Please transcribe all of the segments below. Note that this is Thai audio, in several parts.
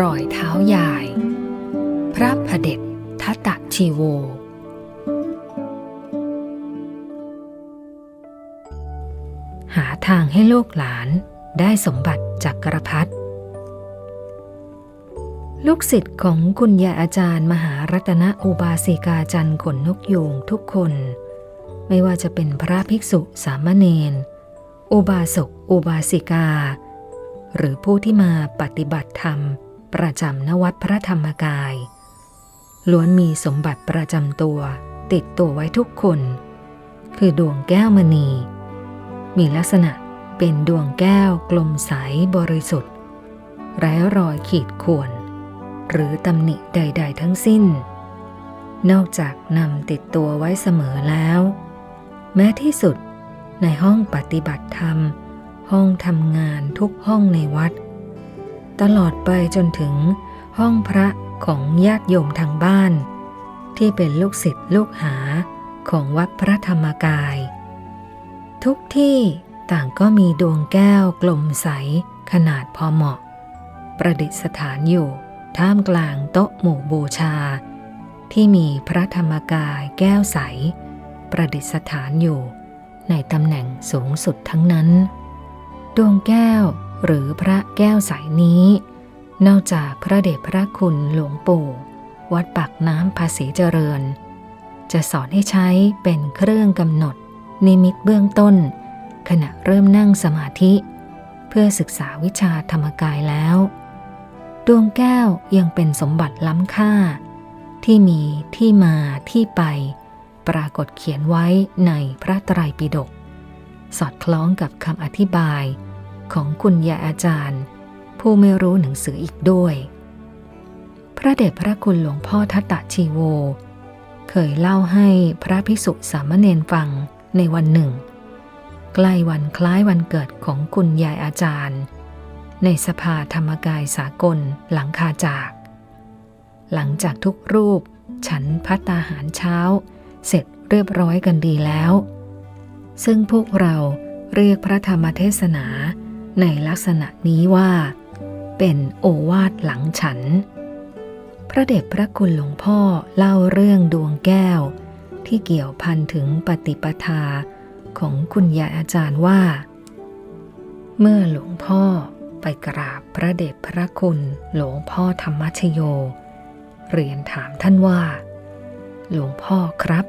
รอยเท้ายาย พระพเด็จทัตะชีโว หาทางให้ลูกหลานได้สมบัติจากกระพัดลูกศิษย์ของคุณยายอาจารย์มหารัตนอุบาสิกาจันทร์ขนนกยูงทุกคน ไม่ว่าจะเป็นพระภิกษุสามเณรอุบาสกอุบาสิกา หรือผู้ที่มาปฏิบัติธรรม ประจำนวัดพระธรรมกาย ล้วนมีสมบัติประจำตัว ติดตัวไว้ทุกคน คือดวงแก้วมณี มีลักษณะเป็นดวงแก้วกลมใสบริสุทธิ์ไร้รอยขีดข่วน หรือตำหนิใด ๆ ทั้งสิ้น นอกจากนำติดตัวไว้เสมอแล้ว แม้ที่สุดในห้องปฏิบัติธรรม ห้องทำงานทุกห้องในวัด ตลอดไปจนถึงห้องพระของญาติโยมทางบ้าน ที่เป็นลูกศิษย์ลูกหาของวัดพระธรรมกาย ทุกที่ต่างก็มีดวงแก้วกลมใสขนาดพอเหมาะ ประดิษฐานอยู่ท่ามกลางโต๊ะหมู่บูชา ที่มีพระธรรมกายแก้วใส ประดิษฐานอยู่ ในตำแหน่งสูงสุดทั้งนั้น ดวงแก้ว หรือพระแก้วใสนี้ นอกจากพระเดชพระคุณหลวงปู่ วัดปากน้ำภาษีเจริญ จะสอนให้ใช้เป็นเครื่องกำหนด นิมิตเบื้องต้น ขณะเริ่มนั่งสมาธิ เพื่อศึกษาวิชาธรรมกายแล้ว ดวงแก้วยังเป็นสมบัติล้ำค่า ที่มีที่มาที่ไป ปรากฏเขียนไว้ในพระไตรปิฎกสอดคล้องกับคำอธิบาย ของคุณยายอาจารย์ ผู้ไม่รู้หนังสืออีกด้วย พระเดชพระคุณหลวงพ่อทัตตะชีโว เคยเล่าให้พระภิกษุสามเณรฟังในวันหนึ่ง ใกล้วันคล้ายวันเกิดของคุณยายอาจารย์ ในสภาธรรมกายสากลหลังคาจาก หลังจากทุกรูปฉันพัตตาหารเช้า เสร็จเรียบร้อยกันดีแล้ว ซึ่งพวกเราเรียกพระธรรมเทศนา ในลักษณะนี้ว่า เป็นโอวาทหลังฉัน พระเดชพระคุณหลวงพ่อเล่าเรื่องดวงแก้ว ที่เกี่ยวพันถึงปฏิปทาของคุณยายอาจารย์ว่า เมื่อหลวงพ่อไปกราบพระเดชพระคุณหลวงพ่อธรรมชโย เรียนถามท่านว่า หลวงพ่อครับ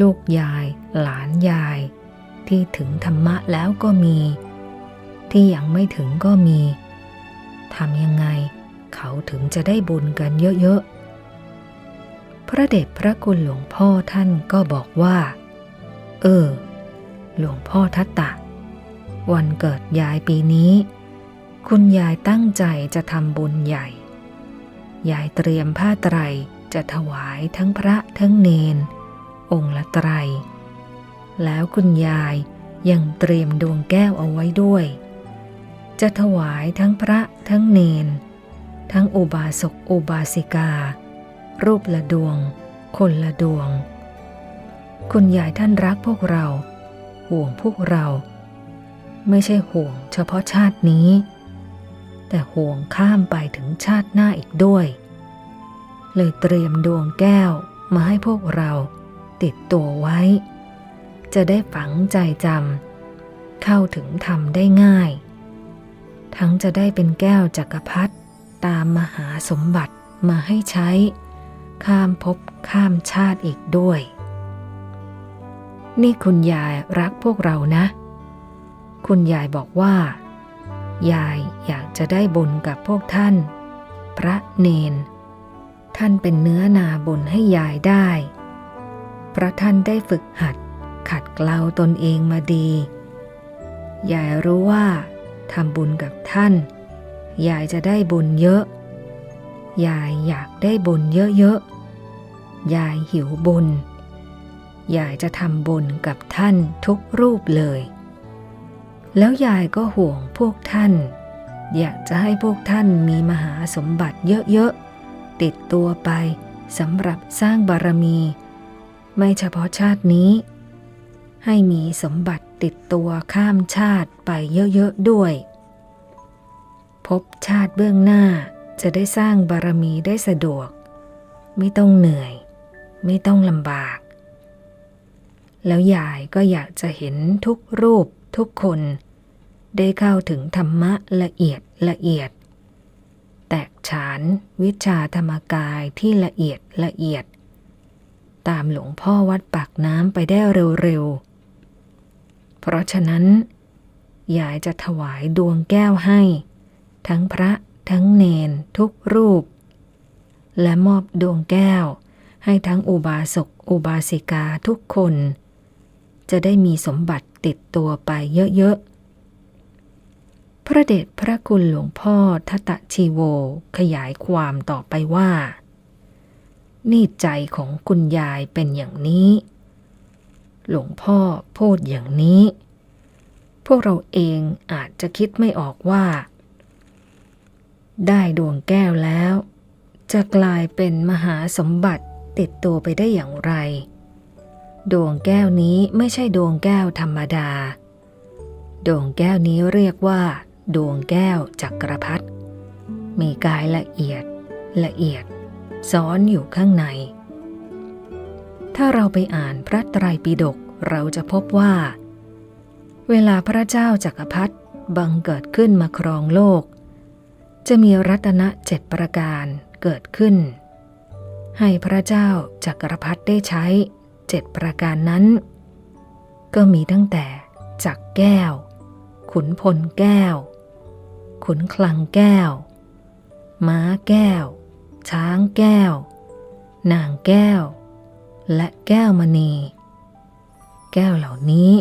ลูกยาย หลานยาย ที่ถึงธรรมะแล้วก็มี ที่ยังไม่ถึงก็มีทำยังไงเขาถึงจะได้บุญกันเยอะๆ พระเดชพระคุณหลวงพ่อท่านก็บอกว่า เออ หลวงพ่อทัตตะ วันเกิดยายปีนี้ คุณยายตั้งใจจะทำบุญใหญ่ ยายเตรียมผ้าไตรจะถวายทั้งพระทั้งเนน องค์ละไตร แล้วคุณยายยังเตรียมดวงแก้วเอาไว้ด้วย จะถวายทั้งพระทั้งเนน ทั้งอุบาสกอุบาสิกา รูปละดวง คนละดวง คุณยายท่านรักพวกเรา ห่วงพวกเรา ไม่ใช่ห่วงเฉพาะชาตินี้ แต่ห่วงข้ามไปถึงชาติหน้าอีกด้วย เลยเตรียมดวงแก้วมาให้พวกเราติดตัวไว้ จะได้ฝังใจจำเข้าถึงธรรมได้ง่าย ทั้งจะได้เป็นแก้วจักรพรรดิตามมหาสมบัติมาให้ใช้ ข้ามภพข้ามชาติอีกด้วย นี่คุณยายรักพวกเรานะ คุณยายบอกว่า ยายอยากจะได้บุญกับพวกท่าน พระเนน ท่านเป็นเนื้อนาบุญให้ยายได้ พระท่านได้ฝึกหัดขัดเกลาตนเองมาดี ยายรู้ว่า ทำบุญกับท่าน ยายจะได้บุญเยอะ ยายอยากได้บุญเยอะๆ ยายหิวบุญ ยายจะทำบุญกับท่านทุกรูปเลย แล้วยายก็ห่วงพวกท่าน อยากจะให้พวกท่านมีมหาสมบัติเยอะๆ ติดตัวไปสำหรับสร้างบารมี ไม่เฉพาะชาตินี้ ให้มีสมบัติ ติดตัวข้ามชาติไปเยอะๆด้วย พบชาติเบื้องหน้าจะได้สร้างบารมีได้สะดวก ไม่ต้องเหนื่อย ไม่ต้องลำบาก แล้วยายก็อยากจะเห็นทุกรูปทุกคน ได้เข้าถึงธรรมะละเอียดละเอียด แตกฉานวิชาธรรมกายที่ละเอียดละเอียด ตามหลวงพ่อวัดปากน้ำไปได้เร็วๆ เพราะฉะนั้น ยายจะถวายดวงแก้วให้ ทั้งพระทั้งเนนทุกรูป และมอบดวงแก้ว ให้ทั้งอุบาสกอุบาสิกาทุกคน จะได้มีสมบัติติดตัวไปเยอะๆ พระเดชพระคุณหลวงพ่อทัตตชีโวขยายความต่อไปว่า นี่ใจของคุณยายเป็นอย่างนี้ หลวงพ่อพูดอย่างนี้ พวกเราเองอาจจะคิดไม่ออกว่า ได้ดวงแก้วแล้ว จะกลายเป็นมหาสมบัติติดตัวไปได้อย่างไร ดวงแก้วนี้ไม่ใช่ดวงแก้วธรรมดา ดวงแก้วนี้เรียกว่า ดวงแก้วจักรพรรดิมีกายละเอียดละเอียดซ้อนอยู่ข้างใน ถ้าเราไปอ่านพระไตรปิฎกเราจะพบว่า เวลาพระเจ้าจักรพรรดิบังเกิดขึ้นมาครองโลก จะมีรัตนะเจ็ดประการเกิดขึ้น ให้พระเจ้าจักรพรรดิได้ใช้เจ็ดประการนั้น ก็มีตั้งแต่จักรแก้ว ขุนพลแก้ว ขุนคลังแก้ว ม้าแก้ว ช้างแก้ว นางแก้ว และแก้วมณี แก้วเหล่านี้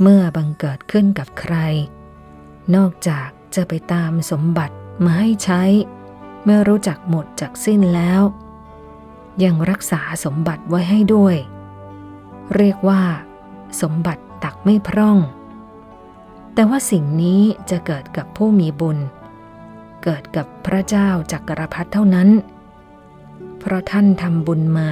เมื่อบังเกิดขึ้นกับใคร นอกจากจะไปตามสมบัติมาให้ใช้ เมื่อรู้จักหมดจากสิ้นแล้ว ยังรักษาสมบัติไว้ให้ด้วย เรียกว่า สมบัติตักไม่พร่อง แต่ว่าสิ่งนี้จะเกิดกับผู้มีบุญ เกิดกับพระเจ้าจักรพรรดิเท่านั้น เพราะท่านทำบุญมา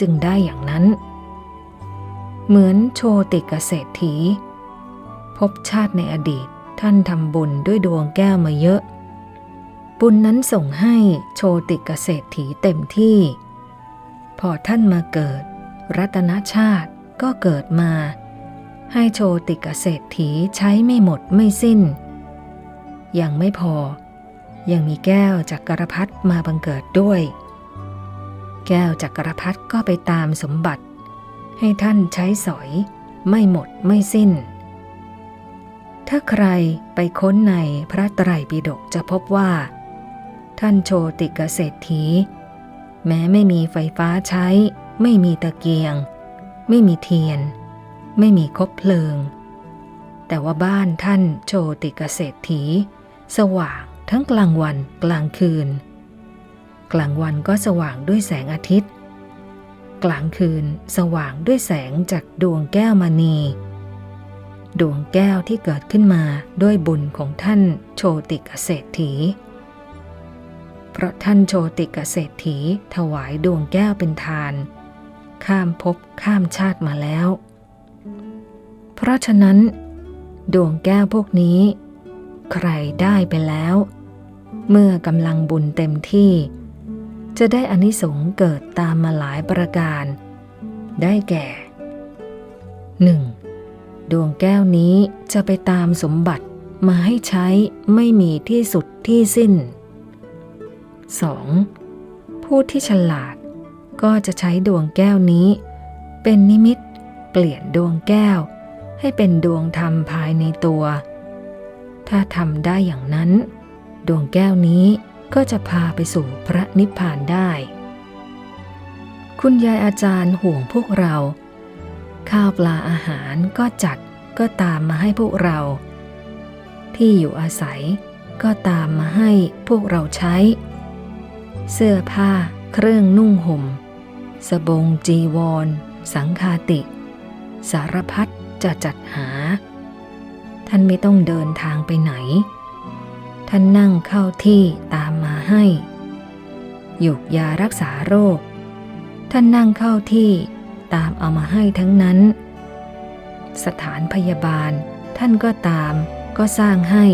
จึงได้อย่างนั้น เหมือนโชติกเศรษฐี พบชาติในอดีตท่านทำบุญด้วยดวงแก้วมาเยอะ บุญนั้นส่งให้โชติกเศรษฐีเต็มที่ พอท่านมาเกิด รัตนชาติก็เกิดมา ให้โชติกเศรษฐีใช้ไม่หมดไม่สิ้น ยังไม่พอ ยังมีแก้วจักกรพรรดิมาบังเกิดด้วย แก้วจักรพรรดิก็ไปตามสมบัติ ให้ท่านใช้สอย ไม่หมดไม่สิ้น ถ้าใครไปค้นในพระไตรปิฎกจะพบว่า ท่านโชติกเศรษฐี แม้ไม่มีไฟฟ้าใช้ ไม่มีตะเกียง ไม่มีเทียน ไม่มีคบเพลิง แต่ว่าบ้านท่านโชติกเศรษฐี สว่างทั้งกลางวันกลางคืน กลางวันก็สว่างด้วยแสงอาทิตย์ กลางคืนสว่างด้วยแสงจากดวงแก้วมณี ดวงแก้วที่เกิดขึ้นมาด้วยบุญของท่านโชติกเศรษฐี เพราะท่านโชติกเศรษฐีถวายดวงแก้วเป็นทาน ข้ามภพข้ามชาติมาแล้ว เพราะฉะนั้น ดวงแก้วพวกนี้ ใครได้ไปแล้วเมื่อกำลังบุญเต็มที่ จะได้อานิสงส์เกิดตามมาหลายประการ ได้แก่ 1. ดวงแก้วนี้จะไปตามสมบัติมาให้ใช้ไม่มีที่สุดที่สิ้น 2. ผู้ที่ฉลาดก็จะใช้ดวงแก้วนี้ เป็นนิมิตเปลี่ยนดวงแก้ว ให้เป็นดวงธรรมภายในตัว ถ้าทำได้อย่างนั้น ดวงแก้วนี้ ก็จะพาไปสู่พระนิพพานได้ คุณยายอาจารย์ห่วงพวกเรา ข้าวปลาอาหารก็จัดก็ตามมาให้พวกเรา ที่อยู่อาศัยก็ตามมาให้พวกเราใช้ เสื้อผ้า เครื่องนุ่งห่ม สบงจีวร สังคาติ สารพัดจะจัดหา ท่านไม่ต้องเดินทางไปไหน ท่านนั่งเข้าที่ตาม ให้หยกยารักษาโรค ท่านนั่งเข้าที่ตามเอามาให้ทั้งนั้น สถานพยาบาลท่านก็ตามก็สร้างให้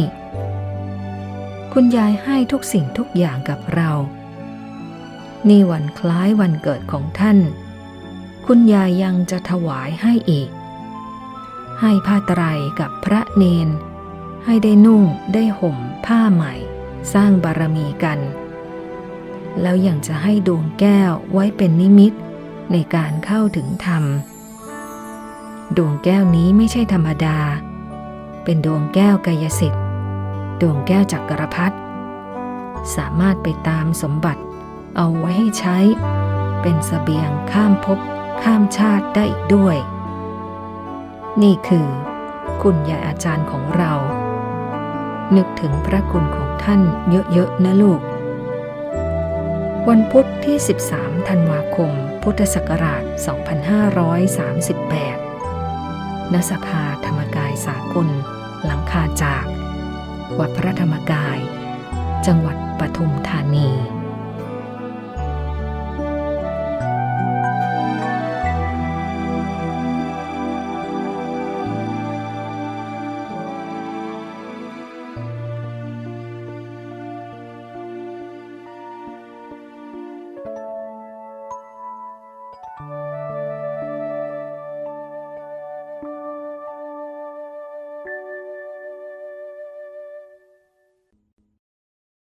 คุณยายให้ทุกสิ่งทุกอย่างกับเรา นี่วันคล้ายวันเกิดของท่าน คุณยายยังจะถวายให้อีก ให้ผ้าไตรกับพระเนน ให้ได้นุ่งได้ห่มผ้าใหม่ สร้างบารมีกัน แล้วยังจะให้ดวงแก้วไว้เป็นนิมิตในการเข้าถึงธรรม ดวงแก้วนี้ไม่ใช่ธรรมดา เป็นดวงแก้วกายสิทธิ์ดวงแก้วจักรพรรดิสามารถไปตามสมบัติเอาไว้ให้ใช้ เป็นสเสบียงข้ามภพข้ามชาติได้อีกด้วย นี่คือ คุณยายอาจารย์ของเรา นึกถึงพระคุณของ ท่านเยอะๆนะลูก วันพุธที่ 13 ธันวาคม พุทธศักราช 2538 ณ สภาธรรมกายสากล หลังคาจาก วัดพระธรรมกาย จังหวัดปทุมธานี